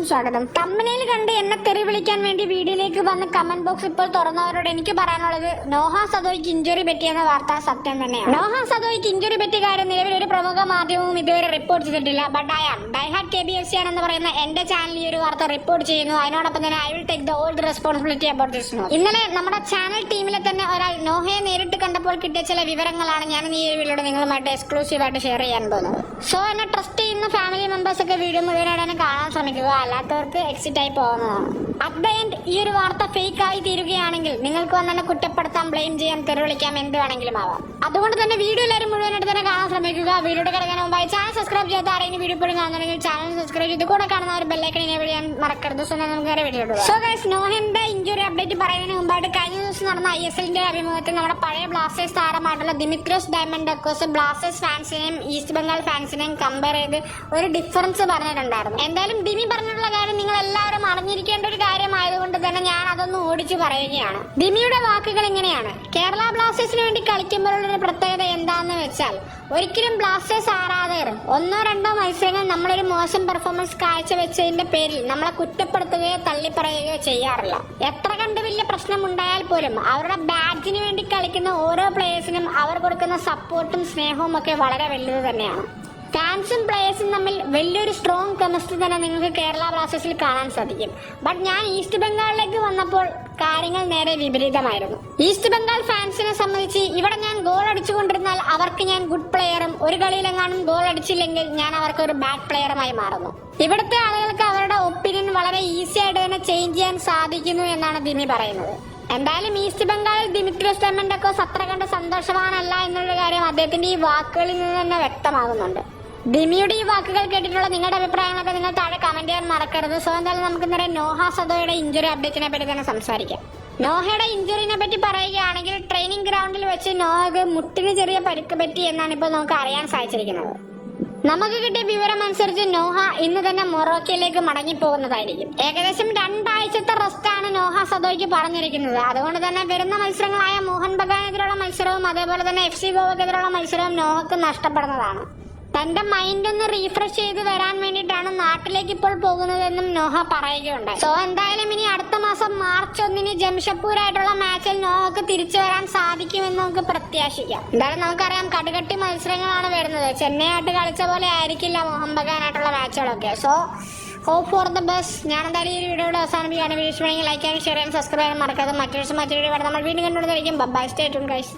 വീണ്ടും സ്വാഗതം. തമ്മനയിൽ കണ്ട് എന്നെ തെറി വിളിക്കാൻ വേണ്ടി വീഡിയോയിലേക്ക് വന്ന് കമന്റ് ബോക്സ് ഇപ്പോൾ തുറന്നവരോട് എനിക്ക് പറയാനുള്ളത് നോഹ സദോയ്ക്ക് ഇഞ്ചുറി പറ്റിയെന്ന വാർത്ത സത്യം തന്നെയാണ്. നോഹ സദോയ്ക്ക് ഇഞ്ചുറി പറ്റിയ കാര്യം നിലവിൽ ഒരു പ്രമുഖ മാധ്യമവും ഇതുവരെ റിപ്പോർട്ട് ചെയ്തിട്ടില്ല. But I am diehard K B F C എന്ന് പറയുന്ന എന്റെ ചാനൽ ഈ ഒരു വാർത്ത റിപ്പോർട്ട് ചെയ്യുന്നു. അതിനോടൊപ്പം തന്നെ I will take the old responsibility about this news ഇന്നലെ നമ്മുടെ ചാനൽ ടീമിലെ തന്നെ ഒരാൾ നോഹയെ നേരിട്ട് കണ്ടപ്പോൾ കിട്ടിയ ചില വിവരങ്ങളാണ് ഞാൻ ഈ വീഡിയോയിലൂടെ നിങ്ങളുമായിട്ട് എക്സ്ക്ലൂസീവായിട്ട് ഷെയർ ചെയ്യാൻ പോകുന്നത്. സോ എന്നെ ട്രസ്റ്റ് ചെയ്യുന്ന ഫാമിലി മെമ്പേഴ്സ് ഒക്കെ വീഡിയോ മുഴുവനായിട്ട് കാണാൻ ശ്രമിക്കുക. അല്ലാത്തവർക്ക് എക്സിറ്റ് ആയി പോകുന്നതാണ് അറ്റ് ദ എൻഡ് ഈ ഒരു വാർത്ത ഫേക്ക് ആയി തീരുകയാണെങ്കിൽ നിങ്ങൾക്ക് വന്ന് എന്നെ കുറ്റപ്പെടുത്താൻ ബ്ലെയിം ചെയ്യാൻ തെരുവിളിക്കാം എന്ത് വേണമെങ്കിലും ആവാം. അതുകൊണ്ട് തന്നെ വീഡിയോ എല്ലാവരും മുഴുവനായിട്ട് തന്നെ കാണാൻ ശ്രമിക്കുക. വീഡിയോ കിടക്കാൻ മുമ്പായി ചാനൽ സബ്സ്ക്രൈബ് ചെയ്യാത്ത ആരെങ്കിലും വീഡിയോ പോലും കാണുന്നുണ്ടെങ്കിൽ ചാനൽ സബ്സ്ക്രൈബ് ചെയ്ത് കൂടെ കാണുന്ന ഒരു ബെല്ലൈക്കൺ എനേബിൾ ചെയ്യാൻ മറക്കരുത്. സോ നമുക്ക് വീഡിയോ സോ ഗൈസ് നോഹന്റെ ഇഞ്ചുറി അപ്ഡേറ്റ് പറയുന്നതിന് മുമ്പായിട്ട് ദിവസം നടന്ന ഐ എസ് എല്ലിന്റെ അഭിമുഖത്തിൽ നമ്മുടെ പഴയ ബ്ലാസ്റ്റേഴ്സ് താരമായിട്ടുള്ള ദിമിത്രോസ് ഡയമണ്ട് ഡക്കോസ് ബ്ലാസ്റ്റേഴ്സ് ഫാൻസിനെയും ഈസ്റ്റ് ബംഗാൾ ഫാൻസിനെയും കമ്പയർ ചെയ്ത് ഒരു ഡിഫറൻസ് പറഞ്ഞിട്ടുണ്ടായിരുന്നു. എന്തായാലും ദിമി പറഞ്ഞിട്ടുള്ള കാര്യം നിങ്ങൾ എല്ലാവരും അറിഞ്ഞിരിക്കേണ്ട ഒരു കാര്യമായതുകൊണ്ട് തന്നെ ഞാൻ അതൊന്ന് ഓടിച്ചു പറയുകയാണ്. ദിമിയുടെ വാക്കുകൾ ഇങ്ങനെയാണ്. കേരള ബ്ലാസ്റ്റേഴ്സിന് വേണ്ടി കളിക്കുമ്പോഴുള്ള പ്രത്യേകത എന്താണെന്ന് വെച്ചാൽ ഒരിക്കലും ബ്ലാസ്റ്റേഴ്സ് ആരാധകർ ഒന്നോ രണ്ടോ മത്സരങ്ങൾ നമ്മളൊരു മോശം പെർഫോമൻസ് കാഴ്ചവെച്ചതിന്റെ പേരിൽ നമ്മളെ കുറ്റപ്പെടുത്തുകയോ തള്ളിപ്പറയുകയോ ചെയ്യാറില്ല. എത്ര കണ്ട് വലിയ പ്രശ്നം ഉണ്ടായാൽ പോലും അവരുടെ ബാറ്റിന് വേണ്ടി കളിക്കുന്ന ഓരോ പ്ലേയേഴ്സിനും അവർ കൊടുക്കുന്ന സപ്പോർട്ടും സ്നേഹവും ഒക്കെ വളരെ വലുത് തന്നെയാണ്. ഫാൻസും പ്ലേയേഴ്സും തമ്മിൽ വലിയൊരു സ്ട്രോങ് കെമിസ്ട്രി തന്നെ നിങ്ങൾക്ക് കേരള ബ്ലാസ്റ്റേഴ്സിൽ കാണാൻ സാധിക്കും. ബട്ട് ഞാൻ ഈസ്റ്റ് ബംഗാളിലേക്ക് വന്നപ്പോൾ കാര്യങ്ങൾ നേരെ വിപരീതമായിരുന്നു. ഈസ്റ്റ് ബംഗാൾ ഫാൻസിനെ സംബന്ധിച്ച് ഇവിടെ ഞാൻ ഗോൾ അടിച്ചുകൊണ്ടിരുന്നാൽ അവർക്ക് ഞാൻ ഗുഡ് പ്ലെയറും ഒരു കളിയിലെങ്ങാനും ഗോൾ അടിച്ചില്ലെങ്കിൽ ഞാൻ അവർക്ക് ഒരു ബാഡ് പ്ലെയറുമായി മാറുന്നു. ഇവിടുത്തെ ആളുകൾക്ക് അവരുടെ ഒപ്പീനിയൻ വളരെ ഈസി ആയിട്ട് തന്നെ ചേഞ്ച് ചെയ്യാൻ സാധിക്കുന്നു എന്നാണ് ദിമി പറയുന്നത്. എന്തായാലും ഈസ്റ്റ് ബംഗാളിൽ ദിമിത്രിയോസ് ഒക്കെ അത്ര കണ്ട് സന്തോഷവാനല്ല എന്നുള്ള കാര്യം അദ്ദേഹത്തിന്റെ ഈ വാക്കുകളിൽ നിന്ന് തന്നെ വ്യക്തമാകുന്നുണ്ട്. ദിമിയുടെ ഈ വാക്കുകൾ കേട്ടിട്ടുള്ള നിങ്ങളുടെ അഭിപ്രായങ്ങളൊക്കെ നിങ്ങൾ താഴെ കമന്റ് ചെയ്യാൻ മറക്കരുത്. സോ എന്തായാലും നമുക്ക് ഇന്നലെ നോഹ സദോയുടെ ഇഞ്ചുറി അപ്ഡേറ്റിനെ പറ്റി തന്നെ സംസാരിക്കാം. നോഹയുടെ ഇഞ്ചുറിനെ പറ്റി പറയുകയാണെങ്കിൽ ട്രെയിനിങ് ഗ്രൗണ്ടിൽ വെച്ച് നോഹക്ക് മുട്ടിന് ചെറിയ പരിക്ക് പറ്റി എന്നാണ് ഇപ്പോൾ നമുക്ക് അറിയാൻ സാധിച്ചിരിക്കുന്നത്. നമുക്ക് കിട്ടിയ വിവരം അനുസരിച്ച് നോഹ ഇന്ന് തന്നെ മൊറോക്കയിലേക്ക് മടങ്ങി പോകുന്നതായിരിക്കും ഏകദേശം രണ്ടാഴ്ചത്തെ ആണ് നോഹ സദോയ്ക്ക് പറഞ്ഞിരിക്കുന്നത്. അതുകൊണ്ട് തന്നെ വരുന്ന മത്സരങ്ങളായ മോഹൻ ബഗാനെതിരെയുള്ള മത്സരവും അതേപോലെ തന്നെ എഫ് സി ഗോവക്കെതിരെയുള്ള മത്സരവും നോഹക്ക് നഷ്ടപ്പെടുന്നതാണ്. തന്റെ മൈൻഡ് ഒന്ന് റീഫ്രഷ് ചെയ്ത് വരാൻ വേണ്ടിയിട്ടാണ് നാട്ടിലേക്ക് ഇപ്പോൾ പോകുന്നതെന്നും നോഹ പറയുകയുണ്ട് സോ എന്തായാലും ഇനി അടുത്ത മാസം മാർച്ച് ഒന്നിന് ജംഷഡ്പൂരായിട്ടുള്ള മാച്ചിൽ നോഹക്ക് തിരിച്ചു വരാൻ സാധിക്കുമെന്ന് നമുക്ക് പ്രത്യാശിക്കാം. എന്തായാലും നമുക്കറിയാം കടുകട്ടി മത്സരങ്ങളാണ് വരുന്നത്. ചെന്നൈ ആയിട്ട് കളിച്ച പോലെ ആയിരിക്കില്ല മോഹൻ ബഗാനായിട്ടുള്ള മാച്ചുകളൊക്കെ so hope for the best ഞാൻ എന്തായാലും ഈ വീഡിയോയുടെ അവസാനിപ്പിക്കുകയാണ്. വീഡിയോ ലൈക്ക് ചെയ്യാനും ഷെയർ ചെയ്യാനും സബ്സ്ക്രൈബ് ചെയ്യാൻ മറക്കാതെ മറ്റൊരു മറ്റൊരു വീഡിയോ നമ്മൾ വീണ്ടും കണ്ടുകൊണ്ടിരിക്കും. Bye stay tune guys